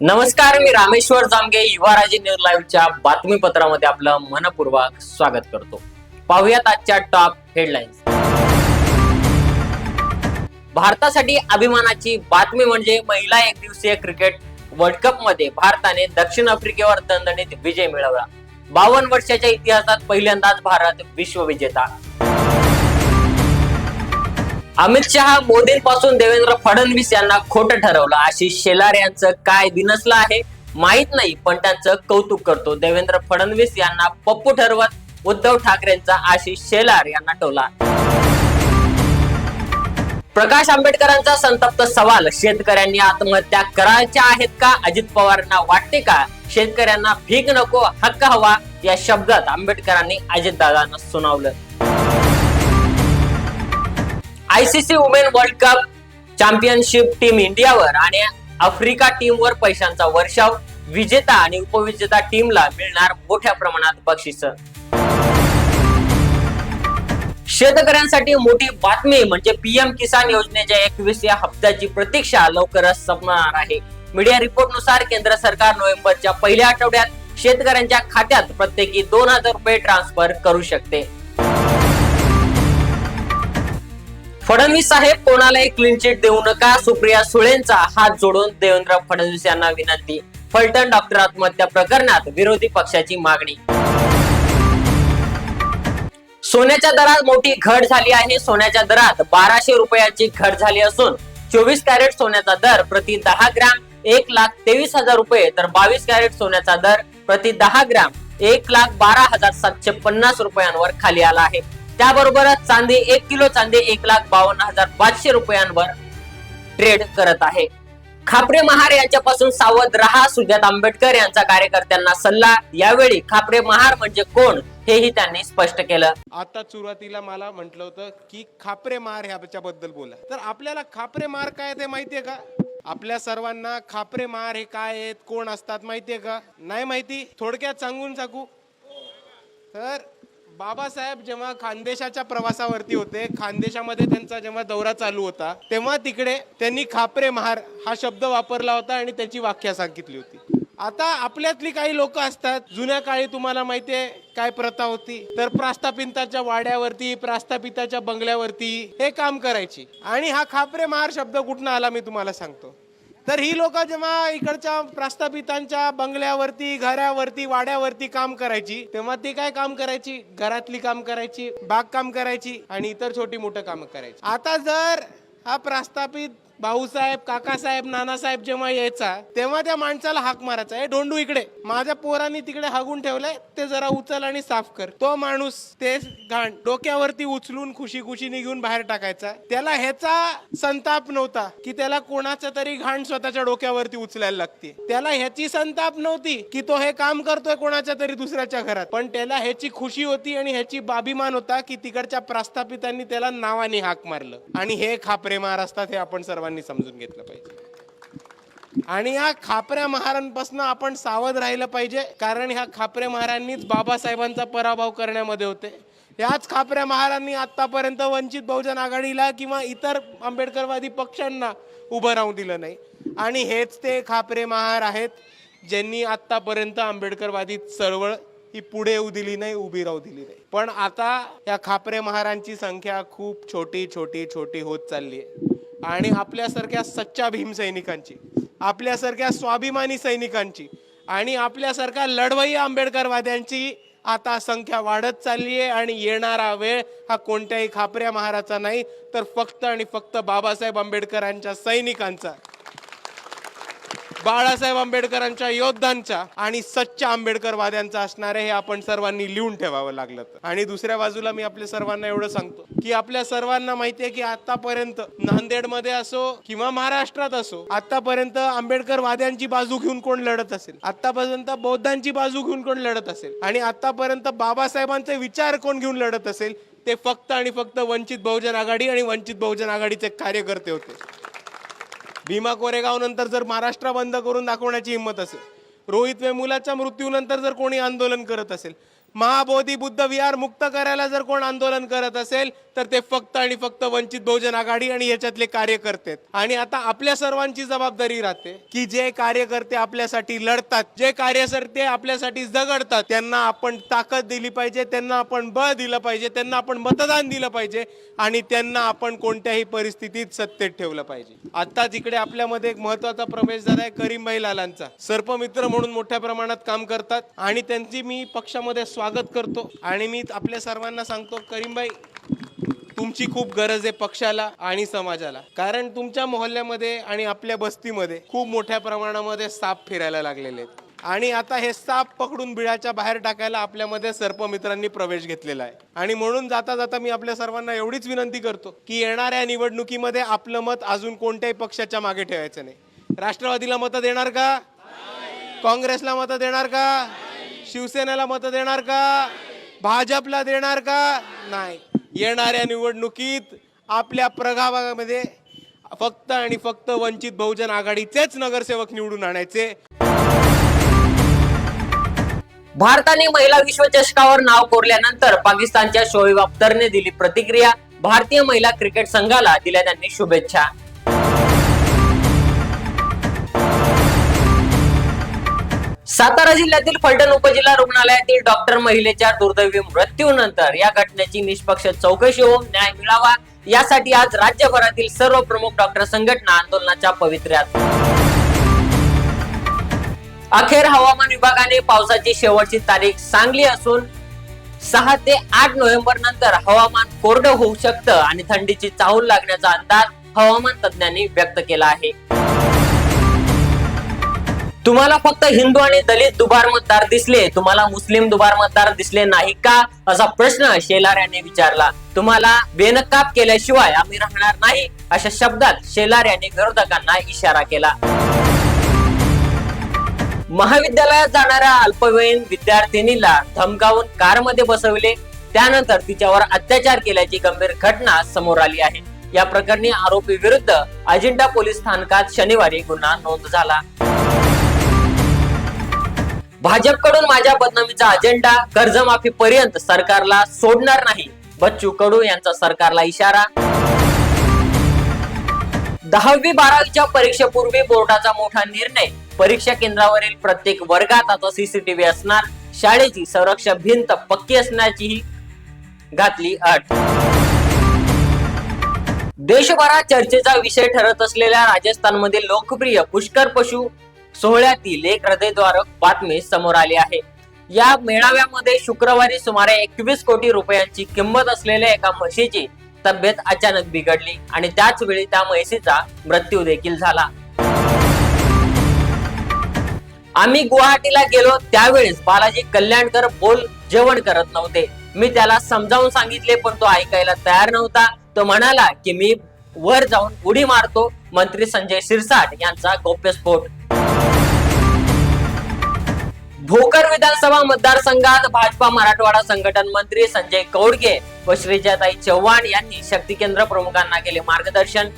नमस्कार मी रामेश्वर जामगे युवाराजी न्यूज लाईव्हच्या बातमीपत्रामध्ये आपलं मनपूर्वक स्वागत करतो. पाहुयात आजच्या टॉप हेडलाईन्स भारतासाठी अभिमानाची बातमी म्हणजे महिला एक दिवसीय क्रिकेट वर्ल्ड कपमध्ये भारताने दक्षिण आफ्रिकेवर दणदणीत विजय मिळवला. बावन्न वर्षाच्या इतिहासात पहिल्यांदाच भारत विश्वविजेता अमित शहा मोदींपासून देवेंद्र फडणवीस यांना खोटं ठरवलं. आशिष शेलार यांचं काय दिनसलं आहे माहीत नाही पण त्यांचं कौतुक करतो. देवेंद्र फडणवीस यांना पप्पू ठरवत उद्धव ठाकरेंचा आशिष शेलार यांना टोला. प्रकाश आंबेडकरांचा संतप्त सवाल शेतकऱ्यांनी आत्महत्या करायच्या आहेत का? अजित पवारांना वाटते का? शेतकऱ्यांना भीक नको हक्क हवा या शब्दात आंबेडकरांनी अजितदादांना सुनावलं. ICC women world cup championship team इंडियावर आणि आफ्रिका टीमवर पैशांचा वर्षाव विजेता आणि उपविजेता टीमला मिळणार मोठ्या प्रमाणात बक्षीस. शेतकऱ्यांसाठी मोठी बातमी म्हणजे पीएम किसान योजनेच्या एकवीस या हप्त्याची प्रतीक्षा लवकरच संपणार आहे. मीडिया रिपोर्टनुसार केंद्र सरकार नोव्हेंबरच्या पहिल्या आठवड्यात शेतकऱ्यांच्या खात्यात प्रत्येकी दोन हजार रुपये ट्रान्सफर करू शकते. फडणवीस साहेब कोणालाही क्लीन चिट देऊ नका. सुप्रिया सुळेंचा हात जोडून देवेंद्र फडणवीस यांना विनंती. फलटण डॉक्टर आत्महत्या प्रकरणात विरोधी पक्षाची मागणी. सोन्याच्या दरात मोठी घट झाली आहे. सोन्याच्या दरात बाराशे रुपयाची घट झाली असून चोवीस कॅरेट सोन्याचा दर प्रति दहा ग्राम एक लाख तेवीस हजार रुपये तर बावीस कॅरेट सोन्याचा दर प्रति दहा ग्राम एक लाख बारा हजार सातशे पन्नास रुपयांवर खाली आला आहे. त्याबरोबरच चांदी एक किलो चांदी एक लाख बावन्न हजार पाचशे रुपयांवर ट्रेड करत आहे. खापरे महार यांच्यापासून सावध रहा सुजात आंबेडकर यांचा कार्यकर्त्यांना सल्ला. यावेळी खापरे महार म्हणजे कोण हेही त्यांनी स्पष्ट केलं. आता सुरुवातीला मला म्हटलं होतं की खापरे मार ह्याच्याबद्दल बोला. तर आपल्याला खापरे मार काय ते माहितीये का? आपल्या सर्वांना खापरे मार हे काय आहेत कोण असतात माहितीये का? नाही माहिती? थोडक्यात सांगून सांगू. तर बाबासाहेब जेव्हा खानदेशाच्या प्रवासावरती होते खानदेशामध्ये त्यांचा जेव्हा दौरा चालू होता तेव्हा तिकडे त्यांनी खापरे महार हा शब्द वापरला होता आणि त्याची व्याख्या सांगितली होती. आता आपल्यातली काही लोक असतात जुन्या काळी तुम्हाला माहितीये काय प्रथा होती? तर प्रास्तापिताच्या वाड्यावरती प्रास्तापिताच्या बंगल्यावरती हे काम करायची. आणि हा खापरे महार शब्द कुठनं आला मी तुम्हाला सांगतो. तर ही लोक जेव्हा इकडच्या प्रस्थापितांच्या बंगल्यावरती घरावरती वाड्यावरती काम करायची तेव्हा ती काय काम करायची? घरातली काम करायची बागकाम करायची आणि इतर छोटी मोठं काम करायची. आता जर हा प्रस्थापित भाऊसाहेब काकासाहेब नानासाहेब जेव्हा यायचा तेव्हा त्या माणसाला हाक मारायचा. हे डोंडू इकडे. माझ्या पोरांनी तिकडे हागून ठेवलंय. ते जरा उचल आणि साफ कर. तो माणूस ते घाण डोक्यावरती उचलून खुशी खुशीने घेऊन बाहेर टाकायचा. त्याला ह्याचा संताप नव्हता की त्याला कोणाचा तरी घाण स्वतःच्या डोक्यावरती उचलायला लागते. त्याला ह्याची संताप नव्हती की तो हे काम करतोय कोणाच्या तरी दुसऱ्याच्या घरात. पण त्याला ह्याची खुशी होती आणि ह्याची बाभिमान होता की तिकडच्या प्रस्थापितांनी त्याला नावाने हाक मारलं. आणि हे खापरे मार असतात हे आपण सर्वांनी समजून घेतलं पाहिजे. आणि या खापऱ्या महाराजांपासून आपण सावध राहिलं पाहिजे कारण ह्या खापरे महाराजांनीच बाबासाहेबांचा पराभव करण्यामध्ये होते. याच खापऱ्या महाराजांनी आतापर्यंत वंचित बहुजन आघाडीला किंवा इतर आंबेडकरवादी पक्षांना उभं राहू दिलं नाही. आणि हेच ते खापरे महार आहेत ज्यांनी आतापर्यंत आंबेडकरवादी चळवळ ही पुढे येऊ दिली नाही उभी राहू दिली नाही. पण आता या खापरे महारांची संख्या खूप छोटी छोटी छोटी होत चालली आहे. आणि आपल्यासारख्या सच्चा भीम सैनिकांची आपल्यासारख्या स्वाभिमानी सैनिकांची आणि आपल्यासारख्या लढवई आंबेडकरवाद्यांची आता संख्या वाढत चालली आहे आणि येणारा वेळ हा कोणत्याही खापऱ्या महाराचा नाही तर फक्त आणि फक्त बाबासाहेब आंबेडकरांच्या सैनिकांचा. बाळासाहेब आंबेडकरांच्या योद्धांचा आणि सच्चा आंबेडकरवाद्यांचा असणार हे आपण सर्वांनी लिहून ठेवावं लागलं आणि दुसऱ्या बाजूला मी आपल्या सर्वांना एवढं सांगतो की आपल्या सर्वांना माहितीये की आतापर्यंत नांदेडमध्ये असो किंवा महाराष्ट्रात असो आतापर्यंत आंबेडकरवाद्यांची बाजू घेऊन कोण लढत असेल? आतापर्यंत बौद्धांची बाजू घेऊन कोण लढत असेल? आणि आतापर्यंत बाबासाहेबांचे विचार कोण घेऊन लढत असेल? ते फक्त आणि फक्त वंचित बहुजन आघाडी आणि वंचित बहुजन आघाडीचे कार्यकर्ते होते. भीमा कोरेगाव नंतर जर महाराष्ट्र बंद करून दाखवण्याची हिंमत असेल रोहित वेमुलाच्या मृत्यूनंतर जर कोणी आंदोलन करत असेल महाबोधी बुद्ध विहार मुक्त करायला जर कोण आंदोलन करत असेल तर ते फक्त आणि फक्त वंचित बहुजन आघाडी आणि याच्यातले कार्यकर्ते आणि आता आपल्या सर्वांची जबाबदारी राहते की जे कार्यकर्ते आपल्यासाठी लढतात जे कार्यकर्ते आपल्यासाठी झगडतात त्यांना आपण ताकद दिली पाहिजे त्यांना आपण बळ दिलं पाहिजे त्यांना आपण मतदान दिलं पाहिजे आणि त्यांना आपण कोणत्याही परिस्थितीत सत्तेत ठेवलं पाहिजे. आता तिकडे आपल्यामध्ये एक महत्त्वाचा प्रवेश झाला आहे करीमभाई लालांचा. सर्पमित्र म्हणून मोठ्या प्रमाणात काम करतात आणि त्यांची मी पक्षामध्ये स्वागत करतो आणि मी आपल्या सर्वांना सांगतो करीमबाई तुमची खूप गरज आहे पक्षाला आणि समाजाला. कारण तुमच्या मोहल्ल्यामध्ये आणि आपल्या बस्तीमध्ये खूप मोठ्या प्रमाणामध्ये साप फिरायला लागलेले आहेत. आणि आता हे साप पकडून बिळाच्या बाहेर टाकायला आपल्यामध्ये सर्पमित्रांनी प्रवेश घेतलेला आहे. आणि म्हणून जाता जाता मी आपल्या सर्वांना एवढीच विनंती करतो की येणाऱ्या निवडणुकीमध्ये आपलं मत अजून कोणत्याही पक्षाच्या मागे ठेवायचं नाही. राष्ट्रवादीला मतं देणार का? काँग्रेसला मतं देणार का? शिवसेनेला मतं देणार का? भाजपला देणार का? नाही. येणाऱ्या निवडणुकीत आपल्या प्रभागामध्ये फक्त आणि फक्त वंचित बहुजन आघाडीचेच नगरसेवक निवडून आणायचे. भारताने महिला विश्वचषकावर नाव कोरल्यानंतर पाकिस्तानच्या शोएब अख्तरने दिली प्रतिक्रिया. भारतीय महिला क्रिकेट संघाला दिल्या त्यांनी शुभेच्छा. सातारा जिल्ह्यातील फलटण उपजिल्हा रुग्णालयातील डॉक्टर महिलेच्या दुर्दैवी मृत्यूनंतर या घटनेची निष्पक्ष चौकशी होऊन न्याय मिळावा. यासाठी आज राज्यभरातील सर्व प्रमुख डॉक्टर संघटना आंदोलनाच्या पवित्र्यात. अखेर हवामान विभागाने पावसाची शेवटची तारीख सांगली असून सहा ते आठ नोव्हेंबर नंतर हवामान कोरडं होऊ शकतं आणि थंडीची चाहूल लागण्याचा अंदाज हवामान तज्ज्ञांनी व्यक्त केला आहे. तुम्हाला फक्त हिंदू आणि दलित दुबार मतदार दिसले तुम्हाला मुस्लिम दुबार मतदार दिसले नाही का? असा प्रश्न शेलार यांनी विचारला. तुम्हाला बेनकाब केल्याशिवाय आम्ही राहणार नाही अशा शब्दात शेलार यांनी विरोधकांना इशारा केला. महाविद्यालयात जाणाऱ्या अल्पवयीन विद्यार्थिनीला धमकावून कारमध्ये बसवले. त्यानंतर तिच्यावर अत्याचार केल्याची गंभीर घटना समोर आली आहे. या प्रकरणी आरोपी विरुद्ध अजिंठा पोलीस स्थानकात शनिवारी गुन्हा नोंद झाला. भाजपकडून माझ्या बदनामीचा अजेंडा कर्जमाफी पर्यंत सरकारला सोडणार नाही. बच्चू कडू यांचा सरकारला इशारा. दहावी बारावीच्या परीक्षेपूर्वी बोर्डाचा मोठा निर्णय. परीक्षा केंद्रावरील प्रत्येक वर्गात आता सीसीटीव्ही असणार. शाळेची संरक्षक भिंत पक्की असण्याचीही घातली अट. देशभरात चर्चेचा विषय ठरत असलेल्या राजस्थानमधील लोकप्रिय पुष्कर पशु सोहळ्यातील एक हृदयद्वारक बातमी समोर आली आहे. या मेळाव्यामध्ये शुक्रवारी सुमारे एकवीस कोटी रुपयांची किंमत असलेल्या एका म्हशीची तब्येत अचानक बिघडली आणि त्याच वेळी त्या म्हशीचा मृत्यू देखील झाला. आम्ही गुवाहाटीला गेलो त्यावेळेस बालाजी कल्याणकर बोल जेवण करत नव्हते. मी त्याला समजावून सांगितले पण तो ऐकायला तयार नव्हता. तो म्हणाला की मी वर जाऊन उडी मारतो मंत्री संजय शिरसाट यांचा गौप्यस्फोट. भोकर विधानसभा मतदारसंघात भाजपा मराठवाडा संघटन मंत्री संजय कौडगे व श्रीजाताई चव्हाण यांनी शक्ती केंद्र प्रमुखांना केले मार्गदर्शन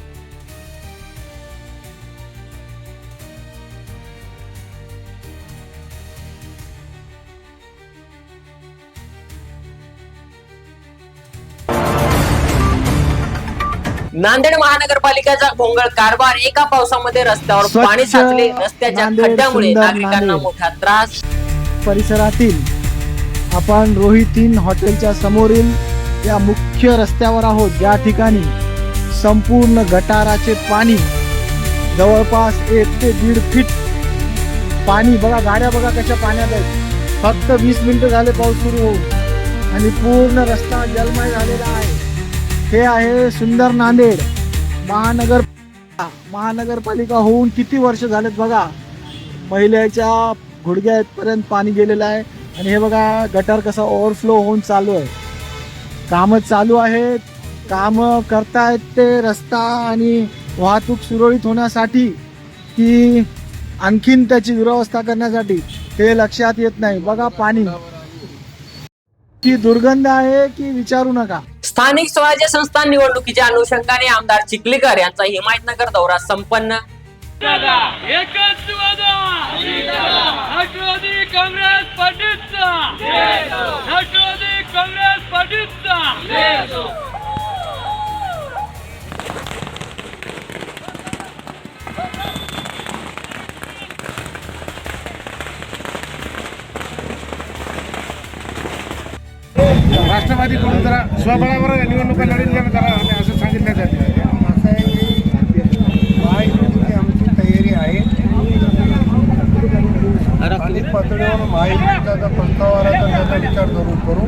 नांदेड महानगरपालिकेचा भोंगळ कारभार एका पावसामध्ये रस्त्यावर पाणी साचले रस्त्याच्या खड्ड्यामुळे नागरिकांना. मोठा त्रास परिसरातील आपण रोहितीन हॉटेलच्या समोरील या मुख्य रस्त्यावर आहोत. ज्या ठिकाणी संपूर्ण गटाराचे पाणी जवळपास एक ते दीड फीट पाणी बघा गाड्या बघा कशा पाण्यात आहेत. फक्त वीस मिनिटं झाले पाऊस सुरू होऊन आणि पूर्ण रस्ता जलमय झालेला आहे. हे आहे सुंदर नांदेड महानगर महानगरपालिका होऊन किती वर्ष झालेत बघा. महिलेच्या गुडघ्यापर्यंत पाणी गेलेलं आहे. आणि हे बघा गटार कसा ओव्हरफ्लो होऊन चालू आहे. कामं चालू आहेत. कामं करतायत ते रस्ता आणि वाहतूक सुरळीत होण्यासाठी की आणखीन त्याची दुरावस्था करण्यासाठी ते लक्षात येत नाही. बघा पाणी. की दुर्गंध आहे की विचारू नका. स्थानिक स्वराज्य संस्था निवडणुकीच्या अनुषंगाने आमदार चिखलीकर यांचा हिमायतनगर दौरा संपन्न. एकच वादा. राष्ट्रवादी काँग्रेस पार्टीचा राष्ट्रवादी काँग्रेस पार्टीचा राष्ट्रवादीकडून जरा स्वबळावर निवडणुका लढल्या जरा आणि असं सांगितलं जाते असं आहे की महायुतीची आमची तयारी आहे स्थानिक पातळीवर महायुतीचा प्रस्ताव आला तर त्याचा विचार जरूर करू.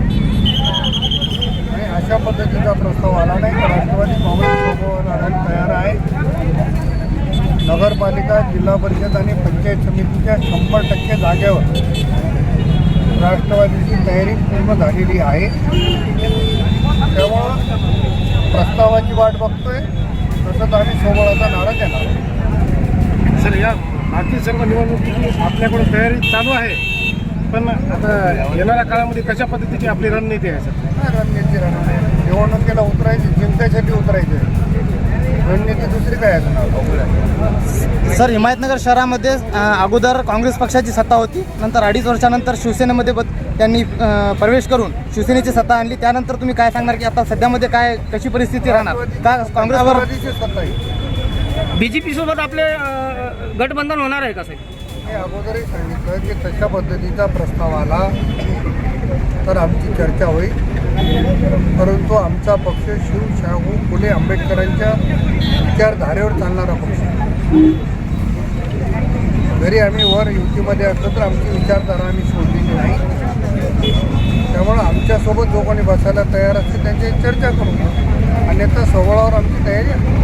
आणि अशा पद्धतीचा प्रस्ताव आला नाही तर राष्ट्रवादी काँग्रेस लढायला तयार आहे. नगरपालिका जिल्हा परिषद आणि पंचायत समितीच्या शंभर टक्के जागेवर राष्ट्रवादीची तयारी पूर्ण झालेली आहे. त्यामुळं प्रस्तावाची वाट बघतोय. तसंच आम्ही सोबळाचा नारा देणार सर या बाकी सर्व निवडणुकीची आपल्याकडून तयारी चालू आहे. पण आता येणाऱ्या काळामध्ये कशा पद्धतीची आपली रणनीती आहे सर? रणनीती रणनीती निवडणुकीला उतरायची जिंकायसाठी उतरायचे. रणनीती दुसरी काय असणार सर हिमायतनगर शहरामध्ये अगोदर काँग्रेस पक्षाची सत्ता होती. नंतर अडीच वर्षानंतर शिवसेनेमध्ये बद त्यांनी प्रवेश करून शिवसेनेची सत्ता आणली. त्यानंतर तुम्ही काय सांगणार की आता सध्यामध्ये काय कशी परिस्थिती राहणार? का काँग्रेसवर आहे. बीजेपी सोबत आपले गठबंधन होणार आहे का साहेब? मी अगोदरही सांगितलं की तशा पद्धतीचा प्रस्ताव आला तर आमची चर्चा होईल. परंतु आमचा पक्ष शिव शाहू फुले आंबेडकरांच्या विचारधारेवर चालणारा पक्ष. आहे. जरी आम्ही वर युतीमध्ये असलो तर आमची विचारधारा आम्ही सोडलेली नाही. त्यामुळं आमच्यासोबत जो कोणी बसायला तयार असतील त्यांची चर्चा करू. अन्यथा सोहळावर आमची तयारी आहे.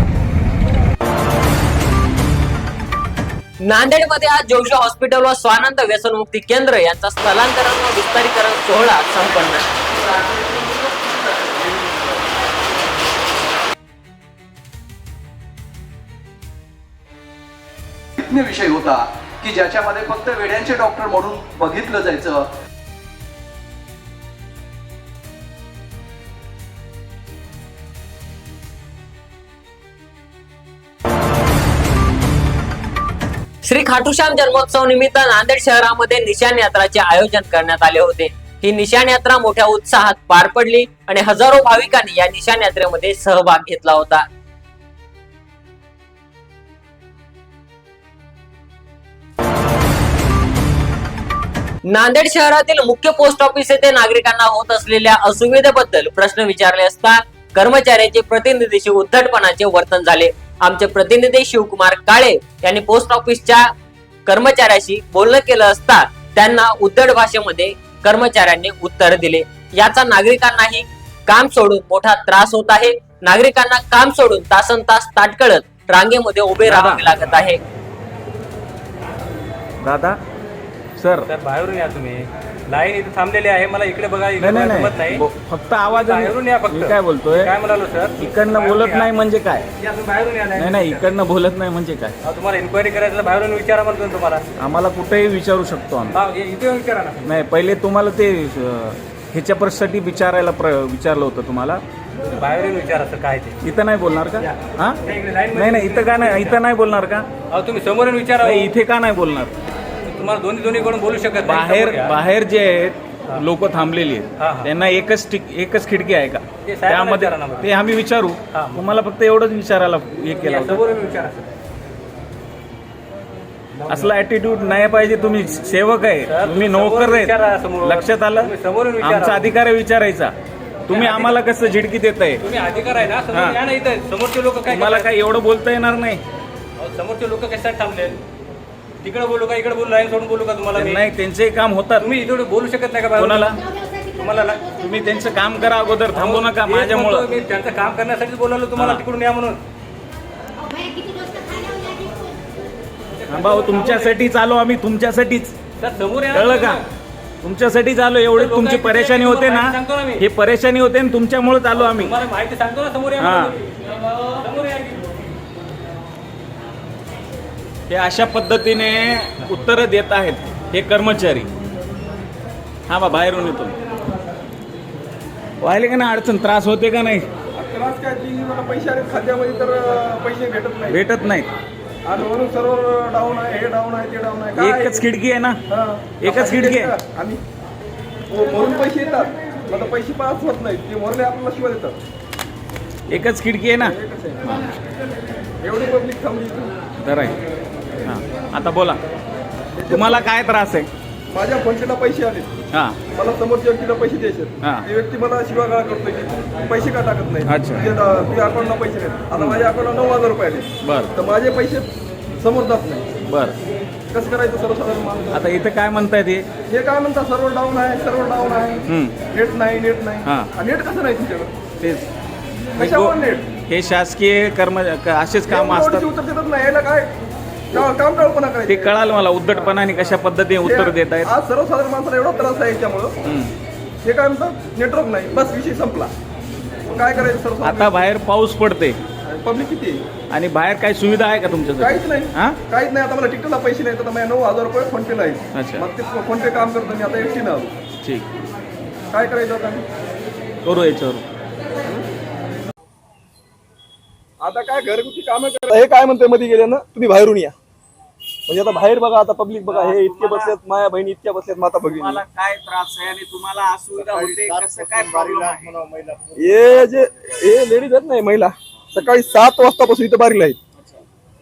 नांदेडमध्ये आज जोशी हॉस्पिटल व स्वानंद व्यसनमुक्ती केंद्र यांचा स्थलांतरण व विस्तारीकरण सोहळा संपन्न. विषय होता की ज्याच्यामध्ये फक्त वेड्यांचे डॉक्टर म्हणून बघितलं जायचं श्री खाटूश्याम जन्मोत्सव निमित्त नांदेड शहरामध्ये निशाण यात्राचे आयोजन करण्यात आले होते. ही निशाण यात्रा मोठ्या उत्साहात पार पडली आणि हजारो भाविकांनी या निशाण यात्रेमध्ये सहभाग घेतला होता. नांदेड शहरातील मुख्य पोस्ट ऑफिस येथे नागरिकांना होत असलेल्या असुविधेबद्दल प्रश्न विचारले असता कर्मचाऱ्यांचे प्रतिनिधीशी उद्धटपणाचे वर्तन झाले. आमचे प्रतिनिधी शिवकुमार काळे यांनी पोस्ट ऑफिसच्या कर्मचाऱ्याशी बोलणं केलं असता त्यांना उद्धट भाषेमध्ये कर्मचाऱ्यांनी उत्तर दिले. याचा नागरिकांनाही काम सोडून मोठा त्रास होत आहे. नागरिकांना काम सोडून तासन तास ताटकळत रांगेमध्ये उभे राहावे लागत आहे. दादा सर बाहेरून या तुम्ही. लाईन इथे थांबलेली आहे. मला इकडे बघा इकडे नाही नाही जमत नाही. बो- फक्त आवाज बाहेरून या फक्त. मी काय बोलतोय? काय म्हणालो सर? इकडनं बाहेरून बोलत या. नाही म्हणजे काय? या तुम्ही बाहेरून या नाही नाही इकडनं बोलत नाही म्हणजे काय? अहो, तुम्हाला इन्क्वायरी करायचं तर बाहेरून विचारा म्हणतो ना तुम्हाला. आम्हाला कुठेही विचारू शकतो आम्ही. हा, इ- इथे येऊन विचारा ना. नाही पहिले तुम्हाला ते अं, ह्याच्या प्रश्नासाठी विचारायला प्र विचारलं होतं तुम्हाला. तुम्ही बाहेर येऊन विचारा सर काय ते. इथं नाही बोलणार का? या. हा? या इकडे line मध्ये नाही नाही इथं का नाही इथं नाही बोलणार का? अहो तुम्ही समोर येऊन विचारा. नाही. इथे का नाही बोलणार? तुम्हाला दोन्ही दोन्ही कडून बोलू शकत नाही. बाहेर. बाहेर जे आहेत लोक थांबलेली हा, आहेत हा. त्यांना एकच टिक एकच खिडकी आहे का ते साहेबांना त्यामध्ये विचारा ना बरं. ते आम्ही विचारू हा. तुम्हाला फक्त एवढंच विचारायला हे केलं या, होतं समोर येऊन विचारा सर असला ऍटिट्यूड नाही पाहिजे तुम्ही सेवक आहे सर, तुम्ही नोकर विचारा आहेत समोर. लक्षात आलं तुम्ही समोरून विचारा. आमचा अधिकार आहे विचारायचा तुम्ही आम्हाला कसं झिडकी देत आहे तुम्ही अधिकार आहे ना समोर हा. या ना इथे समोरचे लोक काय तुम्हाला? काय एवढं बोलता येणार नाही अहो, समोरचे लोक कशासाठी थांबले तिकडे बोलू का इकडे बोलू लाईन सोडून बोलू का तुम्हाला मी नाही त्यांचेही काम होतात तुम्ही इथे बोलू शकत नाही का बाहेरून? कोणाला तुम्हाला ला- तुम्ही त्यांचं काम करा अगोदर थांबू नका तेच माझ्यामुळं म्हणतो मी त्यांचं काम करण्यासाठीच बोलावलं तुम्हाला हा. तिकडून या म्हणून थांबा हो, तुमच्यासाठीच आलो आम्ही तुमच्यासाठीच समोर या ना कळलं का तुम्ही. तुमच्यासाठीच आलो एवढी लोकं तुमची परेशानी होते ना तुम्हाला सांगतो ना मी. हे परेशानी होते ना तुमच्यामुळेच आलो आम्ही तुम्हाला माहिती सांगतो ना समोर या हा. म्हणून. समोर या की. हे अशा पद्धतीने उत्तरं देत आहेत हे कर्मचारी. हा बा बाहेरून येतो. व्हायला का ना अडचण? त्रास होते का नाही? त्रास काय पैसे खात्यामध्ये तर पैसे भेटत नाही भेटत नाहीत. आणि वरून सर्व डाऊन आहे हे डाऊन आहे ते डाऊन आहे. काय एकच खिडकी आहे ना? हा. एकच खिडकी आहे. आम्ही हो, मरून पैसे येतात आता पैसे पास होत नाहीत. ते मरले आपल्याला शिवाय देतात. एकच खिडकी आहे ना? एकच आहे. एवढी पब्लिक थांबली इथं. तर आहे. हां आता बोला. तुम्हाला काय त्रास आहे? माझ्या फोनपेला पैसे आले हां. मला समोरच्या व्यक्तीला पैसे हा. द्यायचे ती व्यक्ती मला शिवागाळा करतोय की तू पैसे का टाकत नाही? अच्छा. तुझ्या तुझ्या अकाउंटला पैसे नाहीत आता माझ्या अकाउंटला नऊ हजार रुपये आले बरं. तर माझे पैसे समोर जात नाही. बरं. कसं करायचं सर्वसाधारण माणूस? आता इथं काय म्हणतायत हे हे काय म्हणतात? सर्व डाऊन आहे सर्व डाऊन आहे. हं, नेट नाही नेट नाही. हा. आणि नेट कसं नाही तुमच्याकडे? तेच. हे कशावर नेट? हे शासकीय कर्म क- असेच काम एवढी असतात. उत्तर देतात नाही. याला काय टाळपणा ते करायचं कळालं मला उद्धटपणाने कशा पद्धतीने उत्तर देत आहेत आज सर्वसाधारण माणसाला एवढा त्रास आहे याच्यामुळं. हं. काय म्हणतात? नेटवर्क नाही. बस विषय संपला. काय करायचं आता सर्वसाधारण बाहेर पाऊस पडते पब्लिक किती? आहे? आणि बाहेर काय सुविधा आहे का तुमच्यासाठी? काहीच नाही. हा? काहीच नाही. आता मला टिकटला पैसे नाही. तर माझ्या नऊ हजार रुपये फोन पे अच्छा. आहे मग ते फोन पे काम करतो मी. आता एकटीनं आलो ठीक. काय करायचं आता? करू याच्यावर. आता काय घरगुती कामं करा हे काय म्हणतोय? मध्ये गेले ना तुम्ही बाहेरून या. म्हणजे आता बाहेर बघा आता पब्लिक बघा हे इतके बसलेत माया बहिणी इतक्या बसलेत माता भगिनी. तुम्हाला काय त्रास आहे आणि तुम्हाला असुविधा होते? कसं काय प्रॉब्लेम आहे? हे जे हे लेडीज आहेत नाही महिला सकाळी सात वाजतापासून इथं बारीला आहेत.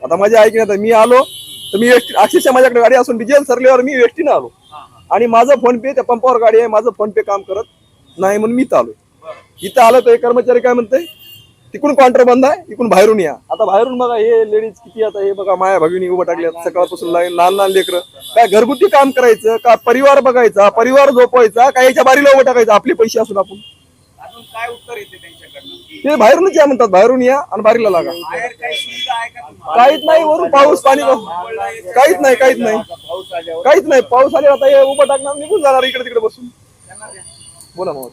आता माझ्या ऐकण्यात आहे, मी आलो तर मी एसटी अक्षरशः माझ्याकडे गाडी असून डिझेल सरल्यावर मी एसटीनं आलो. आणि माझं फोन पे त्या पंपावर गाडी आहे माझं फोन पे काम करत नाही म्हणून मीच आलो इथं आलो तर हे कर्मचारी काय म्हणते तिकडून काउंटर बंद आहे इकडून बाहेरून या. आता बाहेरून बघा हे लेडीज किती आता हे बघा माया भगिनी उभं टाकल्यात. सकाळपासून लाईन लहान लहान लेकरं. काय घरगुती काम करायचं का परिवार बघायचा परिवार झोपवायचा का याच्या बारीला उभं टाकायचं? आपले पैसे असून आपण. काय उत्तर येते त्यांच्याकडनं? ते बाहेरूनच या म्हणतात बाहेरून या आणि बारीला लागा. काहीच नाही वरून पाऊस पाणी काहीच नाही काहीच नाही. काहीच नाही पाऊस आले आता हे उभं टाकणार निघून जाणार इकडे तिकडे बसून. बोला मग.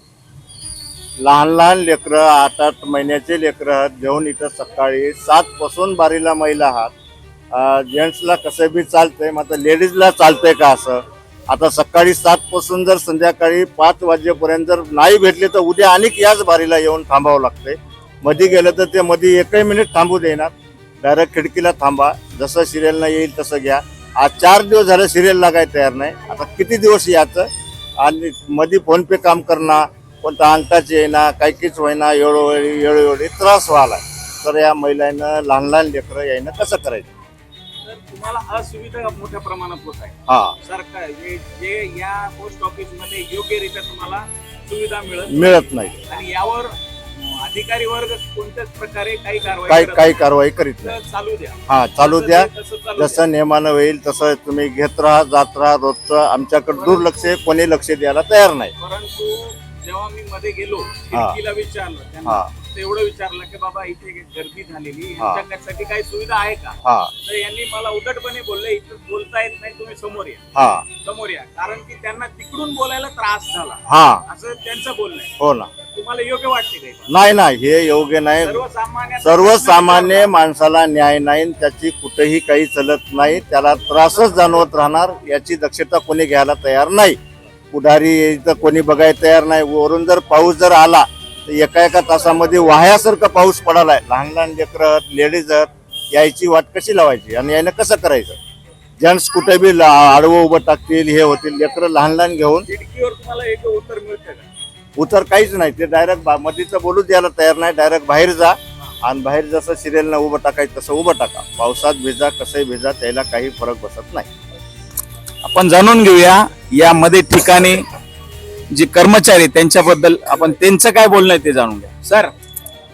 लहान लहान लेकरं आठ आठ महिन्याचे लेकरं आहात घेऊन इथं सकाळी सात पासून बारीला महिला आहात. जेंट्सला कसं बी चालतंय मग आता लेडीजला चालतंय का असं? आता सकाळी सात पासून जर संध्याकाळी पाच वाजेपर्यंत जर नाही भेटले तर उद्या अनेक याच बारीला येऊन थांबावं लागतंय. मध्ये गेलं तर ते मध्ये एकही मिनिट थांबू देणार. डायरेक्ट खिडकीला थांबा. जसं सिरियलला येईल तसं घ्या. आज चार दिवस झालं सिरियलला काय तयार नाही. आता किती दिवस याचं? आणि मध्ये फोनपे काम करणार करणं कोणता अंगठाची येईना काही किच होईना वेळोवेळी वेळोवेळी त्रास व्हायला तर या महिलांना लहान लहान लेकरं यायनं कसं करायचं? तर तुम्हाला असुविधा मोठ्या प्रमाणात होत आहे. हा. सरकार जे जे या पोस्ट ऑफिसमध्ये योग्यरित्या तुम्हाला सुविधा मिळत मिळत नाही. आणि यावर अधिकारी वर्ग कोणत्याच प्रकारे काही कारवाई काही करत काही कारवाई करीत नाही. तर चालू द्या. हा चालू द्या. तसं- तसं चालू द्या. जसं नियमानं होईल तसं तुम्ही घेत राहा जात राहा. रोजचं आमच्याकडे दुर्लक्ष आहे, कोणी लक्ष द्यायला तयार नाही. परंतु जेव्हा मी मध्ये गेलो खिडकीला विचारलं त्यांना हा. फक्त एवढं विचारलं की बाबा इथे गर्दी झालेली हा. यांच्यासाठी काही सुविधा आहे का? हा. तर यांनी मला उद्धटपणे बोलले इथं बोलता येत नाही तुम्ही समोर या. हा. समोर या. कारण की त्यांना तिकडून बोलायला त्रास झाला. हा. असं त्यांचं बोलणं आहे. हो ना. तुम्हाला योग्य वाटते नाही ना हे योग्य नाही. सर्वसामान्य सर्वसामान्य माणसाला न्याय नाही आणि त्याची कुठेही काही चलत नाही. त्याला त्रासच जाणवत राहणार याची दक्षता कोणी घ्यायला तयार नाही. पुढारी इथं कोणी बघायला तयार नाही. वरून जर पाऊस जर आला तर एका एका तासामध्ये वाह्यासारखा पाऊस पडालाय. लहान लहान लेकरं लेडीज आहेत यायची वाट कशी लावायची? आणि यानं कसं करायचं? जेंट्स कुठे बी ला- आडवं उभं टाकतील हे होतील. लेकरं लहान लहान घेऊन उत्तर उतर काहीच नाही. ते डायरेक्ट मधीचं बोलू द्यायला तयार नाही. डायरेक्ट बाहेर जा. आणि बाहेर जसं सिरियलनं उभं टाकायचं तसं उभं टाका. पावसात भिजा कसंही भिजा त्याला काही फरक बसत नाही. आपण जाणून घेऊया यामध्ये ठिकाणी जे कर्मचारी त्यांच्याबद्दल आपण त्यांचं काय बोलणं आहे ते जाणून घ्या. सर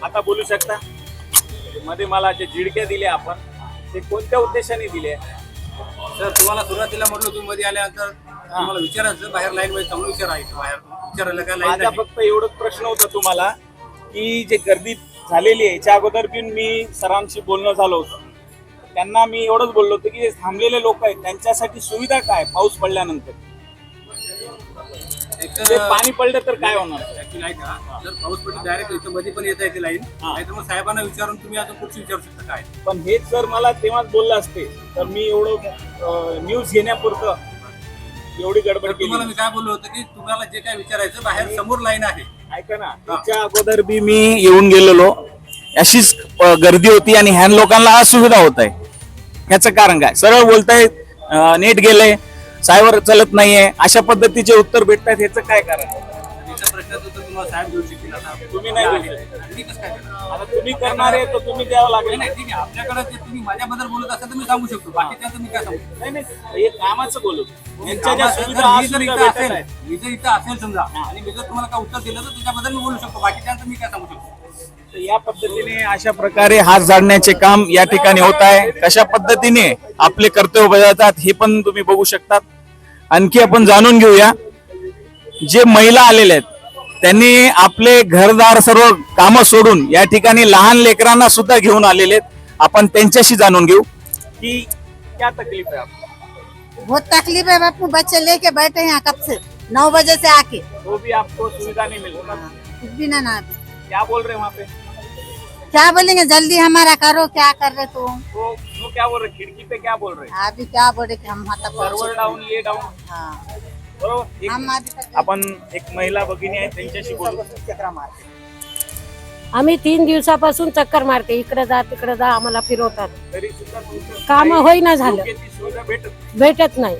आता बोलू शकता? मध्ये मला जे झिडक्या दिल्या आपण ते कोणत्या उद्देशाने दिले? सर तुम्हाला सुरुवातीला म्हटलं तुम्ही मध्ये आल्यानंतर तुम्हाला विचारायचं बाहेर लाईन मध्ये चांगलं विचारायचं बाहेर. विचारायला काय लाईन माझा फक्त एवढंच प्रश्न होता तुम्हाला की जे गर्दी झालेली आहे याच्या अगोदर पण मी सरांशी बोलणं झालं होतं. त्यांना मी एवढंच बोललो होतो की जे थांबलेले लोक आहेत त्यांच्यासाठी सुविधा काय पाऊस पडल्यानंतर? ते पाणी पडलं तर काय होणार? ऍक्च्युली ऐका जर पाऊस पडली डायरेक्ट इथं मध्ये पण येता येते लाईन हा. नाही तर मग साहेबांना विचारून तुम्ही अजून पुढची विचारू शकता काय? पण हेच जर मला तेव्हाच बोललं असते तर मी एवढं न्यूज घेण्यापुरतं एवढी गडबड तर केली तुम्हाला मी काय बोललो होतं की तुम्हाला जे काय विचारायचं बाहेर समोर लाईन आहे. ऐका ना त्याच्या अगोदर बी मी येऊन गेलेलो. अशीच अ, गर्दी होती आणि ह्या लोकांना असुविधा होत आहे. ह्याचं कारण काय? सरळ बोलतायत नेट गेलंय सायबर चालत नाहीये अशा पद्धतीचे उत्तर भेटतात ह्याचं काय कारण? तुम्ही नाही देऊ मी कसं काय करणार? आता तुम्ही करणार आहे तर तुम्ही द्यावं नाही, लागेल. नाही ठीक आहे. आपल्याकडे ते तुम्ही माझ्याबद्दल बोलत असाल तर मी सांगू शकतो. बाकीच्यांचं मी काय सांगू शकतो? नाही नाही हे कामाचं बोलू. यांच्या ज्या सुविधा असेल. मी जर इथं असेल समजा आणि मी जर तुम्हाला काय उत्तर दिलं तर त्याच्याबद्दल मी बोलू शकतो. बाकीच्यांचं मी काय सांगू शकतो? या पद्धतीने अशा प्रकारे हात झाडण्याचे काम या ठिकाणी होत आहे. कशा पद्धतीने आपले कर्तव्य बजावतात हे पण तुम्ही बघू शकतात. आणखी आपण जाणून घेऊया. जे महिला आलेले आहेत त्यांनी आपले घरदार सर्व कामं सोडून या ठिकाणी लहान लेकरांना सुद्धा घेऊन आलेले आहेत. आपण त्यांच्याशी जाणून घेऊ. की क्या तकलीफ आहे आपको? बहुत तकलीफ है बापू बच्चे लेके बैठे हैं कब से? नौ बजे से आके। तो भी आपको सुविधा नहीं मिल रहा कुछ भी ना ना। क्या बोल रहे हैं वहाँ पे? क्या बोलेंगे? जल्दी हमारा करो क्या कर रहे तुम? वो वो क्या बोल रहे? खिड़की पे क्या बोल रहे? हैं अभी क्या बोले कि हम हाथ सर्वर डाऊन ये डाऊन हाँ। बरोबर? एक- आपण महिला भगिनी आहे त्यांच्याशी बोलू। आम्ही तीन दिवसापासून चक्कर मारते. इकडे जा तिकडे जा आम्हाला फिरवतात. तरी सुद्धा तुमचं काम होईना झालं. योग्य ती सुविधा भेटत नाही. भेटत नाही.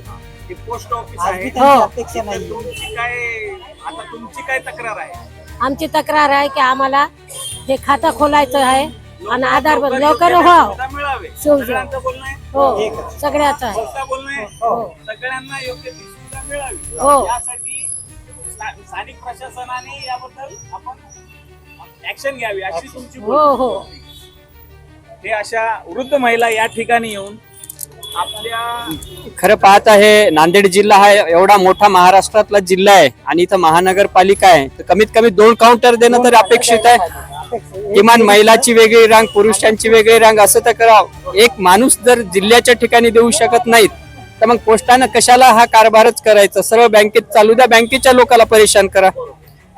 हे. पोस्ट ऑफिस आहे. हो तिथं तुमची काय आता तुमची काय तक्रार आहे? आमची तक्रार आहे की आम्हाला हे खातं खोलायचं आहे आणि आधार लवकर हो. सगळ्यांचं बोलणं आहे? हो सगळ्याच आहे. स्वतः बोलणं आहे? हो. सगळ्यांना योग्य ती सुविधा मिळावी. हो. यासाठी स्था- स्थानिक प्रशासनाने याबद्दल आपण ऍक्शन घ्यावी अशी तुमची हो भूमिका. हो हे अशा वृद्ध महिला या ठिकाणी येऊन आपल्या खरं पाहत आहे नांदेड जिल्हा हा एवढा मोठा महाराष्ट्रातला जिल्हा आहे आणि इथं महानगरपालिका आहे. तर कमीत कमी दोन काउंटर देणं तर अपेक्षित आहे. किमान महिलाची वेगळी रांग पुरुषांची वेगळी रांग असं तर करावं. एक माणूस जर जिल्ह्याच्या ठिकाणी देऊ शकत नाहीत तर मग पोस्टानं कशाला हा कारभारच करायचा? सर्व बँकेत चालू द्या बँकेच्या लोकांना परेशान करा.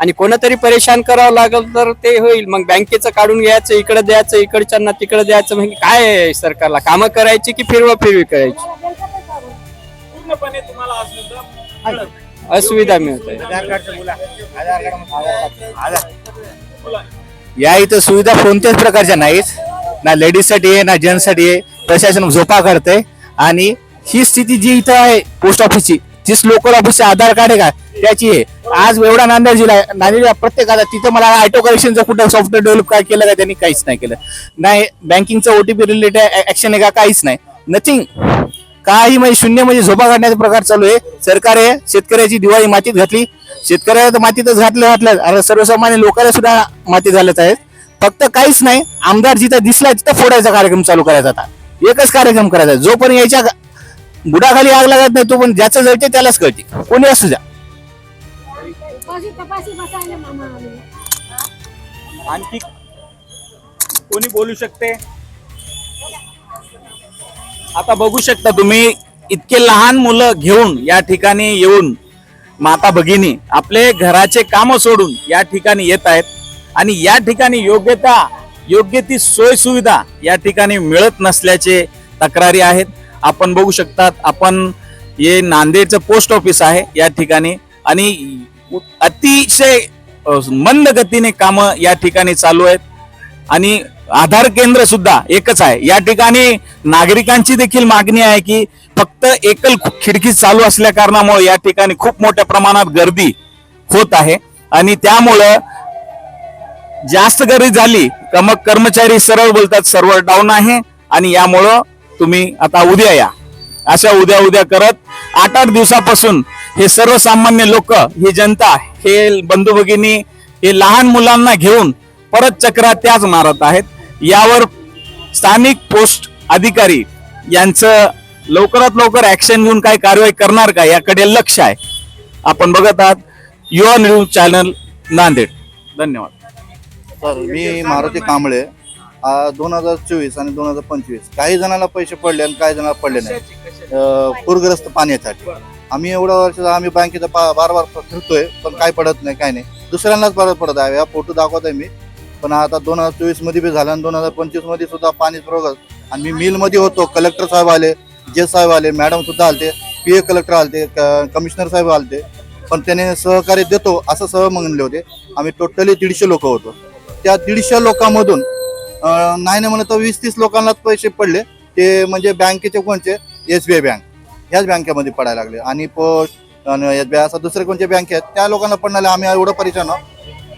आणि कोणतरी परेशान करावं लागलं तर ते होईल. मग बँकेचं काढून घ्यायचं इकडे द्यायचं इकडच्यांना तिकडे द्यायचं. म्हणजे काय आहे सरकारला? कामं करायची की फिरवा फिरवी करायची? पूर्णपणे तुम्हाला असं मिळत. असुविधा मिळते या इथं सुविधा कोणत्याच प्रकारच्या नाहीत. ना लेडीजसाठी आहे ना जेंट्ससाठी आहे. प्रशासन झोपा करते आणि ही स्थिती जी इथं आहे पोस्ट ऑफिसची तीच लोकल ऑफिसचे आधार कार्ड आहे का? त्याची आहे. आज एवढा नांदेड जिल्हा आहे. नांदेड प्रत्येकाला तिथं मला ऑटो कलेक्शनचं कुठं सॉफ्टवेअर डेव्हलप काय केलं का त्यांनी काहीच नाही केलं. नाही बँकिंगचं ओटीपी रिलेटेड ऍक्शन आहे का? काहीच नाही. नथिंग काही म्हणजे शून्य म्हणजे झोपा काढण्याचा प्रकार चालू आहे. सरकार आहे शेतकऱ्याची दिवाळी मातीत घातली. शेतकऱ्याला तर मातीतच घातलं घातलं. आणि सर्वसामान्य लोकांना सुद्धा मातीत घालत आहेत. फक्त काहीच नाही आमदार जिथं दिसला तिथं फोडायचा कार्यक्रम चालू करायचा आता. एकच कार्यक्रम करायचा. जो पण याच्या बुडाखाली आग लागत नाही तो पण ज्याचं जळते त्यालाच कळते. कोणी असू द्या. आणखी कोणी बोलू शकते? आता बघू शकता तुम्ही इतके लहान मुलं घेऊन या ठिकाणी येऊन माता भगिनी आपले घराचे काम सोडून या ठिकाणी येत आहेत. आणि या ठिकाणी योग्यता योग्य ती सोय सुविधा या ठिकाणी मिळत नसल्याचे तक्रारी आहेत. आपण बघू शकतात आपण हे नांदेडचं पोस्ट ऑफिस आहे या ठिकाणी आणि अतिशय मंद गतीने कामं या ठिकाणी चालू आहेत. आणि आधार केंद्र सुद्धा एकच आहे. या ठिकाणी नागरिकांची देखील मागणी आहे की फक्त एकल खिडकी चालू असल्या कारणामुळे या ठिकाणी खूप मोठ्या प्रमाणात गर्दी होत आहे. आणि त्यामुळं जास्त गर्दी झाली तर मग कर्मचारी सरळ बोलतात सर्व्हर डाऊन आहे. आणि यामुळं तुम्ही आता उद्या या. अशा उद्या उद्या करत आठ आठ दिवसापासून हे सर्वसामान्य लोक ही जनता हे बंधू भगिनी हे लहान मुलांना घेऊन परत चक्रा त्याच मारत आहेत. यावर स्थानिक पोस्ट अधिकारी यांचं लवकरात लवकर ऍक्शन घेऊन काय कारवाई करणार का याकडे लक्ष आहे. आपण बघत आहात युवा न्यूज चॅनल नांदेड. धन्यवाद. सर मी मारुती कांबळे. दोन हजार चोवीस आणि दोन हजार पंचवीस. काही जणांना पैसे पडले आणि काही जणांना पडले नाही. पूरग्रस्त पाण्यासाठी. आम्ही एवढ्या वर्ष आम्ही बँकेचा बार बार फिरतोय पण काय पडत नाही काय नाही. दुसऱ्यांनाच परत पडत आहे. हा फोटो दाखवत आहे मी. पण आता दोन हजार चोवीसमध्ये बी झालं आणि दोन हजार पंचवीसमध्ये सुद्धा पाणी पुरवठा आणि मी मिलमध्ये होतो. कलेक्टर साहेब आले जे साहेब आले मॅडम सुद्धा आलते. पी ए कलेक्टर आलते कमिशनर साहेब आलते. पण त्याने सहकार्य देतो असं सह म्हणले होते. आम्ही टोटली दीडशे लोक होतो. त्या दीडशे लोकांमधून नाही म्हणलं म्हणत वीस तीस लोकांनाच पैसे पडले. ते म्हणजे बँकेचे कोणचे? S B I bank. ह्याच बँकेमध्ये पडायला लागले. आणि पोस्ट आणि एस बी आय असं दुसरे कोणते बँक आहेत? त्या लोकांना पडणारे आम्ही एवढं परेशान आहोत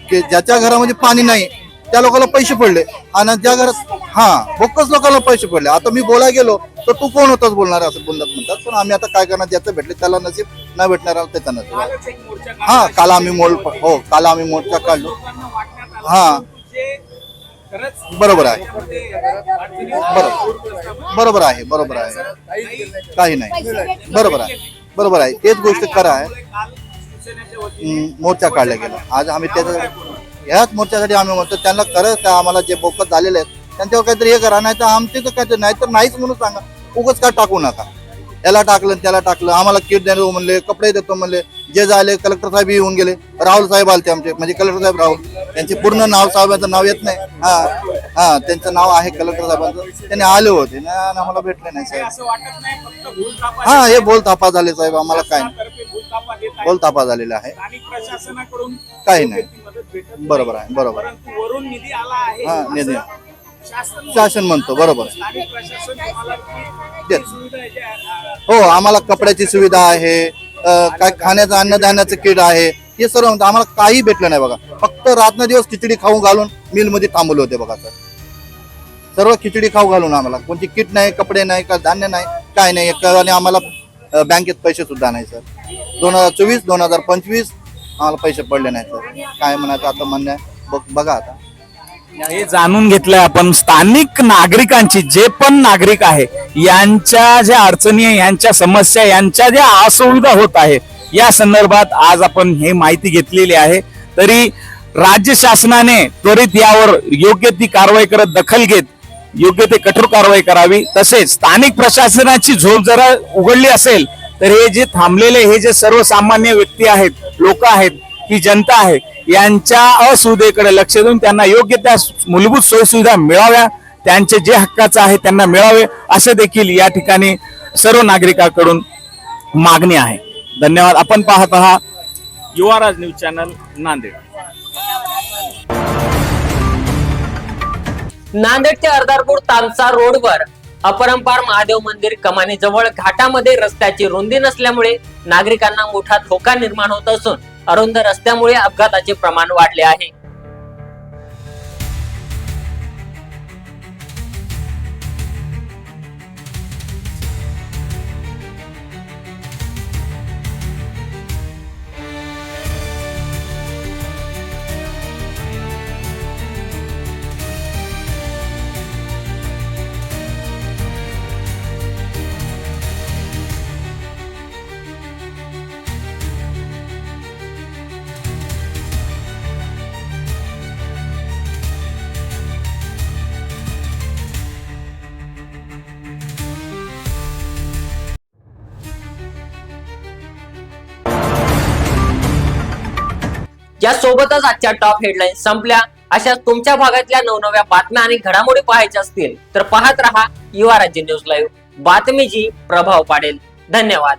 की ज्याच्या घरामध्ये पाणी नाही त्या लोकांना पैसे पडले. आणि ज्या घरात हा बोकच लोकांना पैसे पडले. आता मी बोलायला गेलो तर तू कोण होताच बोलणार असं बोलत म्हणतात. पण आम्ही आता काय करणार? ज्याचं भेटले त्याला नसीब न भेटणार त्याचा नसीब हा काल आम्ही मोल हो काल आम्ही मोर्चा काढलो. हा. बरोबर आहे. बरोबर. बरोबर आहे बरोबर आहे. काही नाही. बरोबर आहे. बरोबर आहे. तेच गोष्ट खरं आहे. मोर्चा काढला गेला. आज आम्ही त्याचा ह्याच मोर्चासाठी आम्ही म्हणतो त्यांना खरंच त्या आम्हाला जे बोकत झालेले आहेत त्यांच्यावर काहीतरी हे करा नाही तर आमचे तर काहीतरी नाही तर नाहीच म्हणून सांगा. उगाच काय टाकू नका. याला टाकलं त्याला टाकलं. आम्हाला किट देतो म्हणले कपडे देतो म्हणले. जे झाले कलेक्टर साहेब येऊन गेले. राहुल साहेब आलते आमचे म्हणजे कलेक्टर साहेब राहुल. त्यांचे पूर्ण नाव साहेबांचं नाव येत नाही. हा हा त्यांचं नाव आहे कलेक्टर साहेबांचं. त्यांनी आले होते. ना आम्हाला भेटले नाही साहेब. हा हे बोल थापा झाले साहेब. आम्हाला काय नाही. बोल थापा झालेला आहे. प्रशासनाकडून काही नाही. बरोबर आहे बरोबर आहे. वरून निधी आला आहे. हा निधी. शासन म्हणतो. बरोबर आहे. स्थानिक प्रशासन तुम्हाला तेच. सुविधा आहे ज्या, हो. आम्हाला कपड्याची सुविधा आहे अं, काय खाण्याचं अन्नधान्याचं किट आहे हे सर्व म्हणतो. आम्हाला काही भेटलं नाही बघा. फक्त रात्र दिवस खिचडी खाऊ घालून मिलमध्ये थांबवले होते बघा सर. सर्व खिचडी खाऊ घालून आम्हाला. कोणती किट नाही कपडे नाही का धान्य नाही काय नाही. आणि आम्हाला अं, बँकेत पैसे सुद्धा नाही सर. दोन हजार चोवीस दोन हजार पंचवीस आम्हाला पैसे पडले नाही सर. काय म्हणायचं आता म्हणणं बघ- बघा आता. हे जाणून घेतलंय आपण स्थानिक नागरिकांची जे पण नागरिक आहे यांच्या ज्या अडचणी आहे यांच्या समस्या यांच्या ज्या असुविधा होत आहे या संदर्भात आज आपण हे माहिती घेतलेली आहे. तरी राज्य शासनाने त्वरित यावर योग्य ती कारवाई करत दखल घेत योग्य ते कठोर कारवाई करावी. तसेच स्थानिक प्रशासनाची झोप जरा उघडली असेल तर हे जे थांबलेले हे जे सर्वसामान्य व्यक्ती आहेत लोक आहेत ही जनता आहे यांच्या असुविधेकडे लक्ष देऊन त्यांना योग्य त्या मूलभूत सोयीसुविधा मिळाव्या त्यांचे जे हक्काचं आहे त्यांना मिळावे असे देखील या ठिकाणी सर्व नागरिकांकडून मागणी आहे. धन्यवाद. आपण पाहत आहात युवाराज न्यूज चॅनल नांदेड. नांदेड ते अर्धारपूर तांचा रोडवर अपरंपार महादेव मंदिर कमानीजवळ घाटामध्ये रस्त्याची रुंदी नसल्यामुळे नागरिकांना मोठा धोका निर्माण होत असून अरुंद रस्त्यामुळे अपघाताचे प्रमाण वाढले आहे. यासोबतच आजच्या टॉप हेडलाईन संपल्या. अशा तुमच्या भागातल्या नवनव्या बातम्या आणि घडामोडी पाहायच्या असतील तर पाहत रहा युवा राज्य न्यूज लाईव्ह बातमी जी प्रभाव पाडेल. धन्यवाद.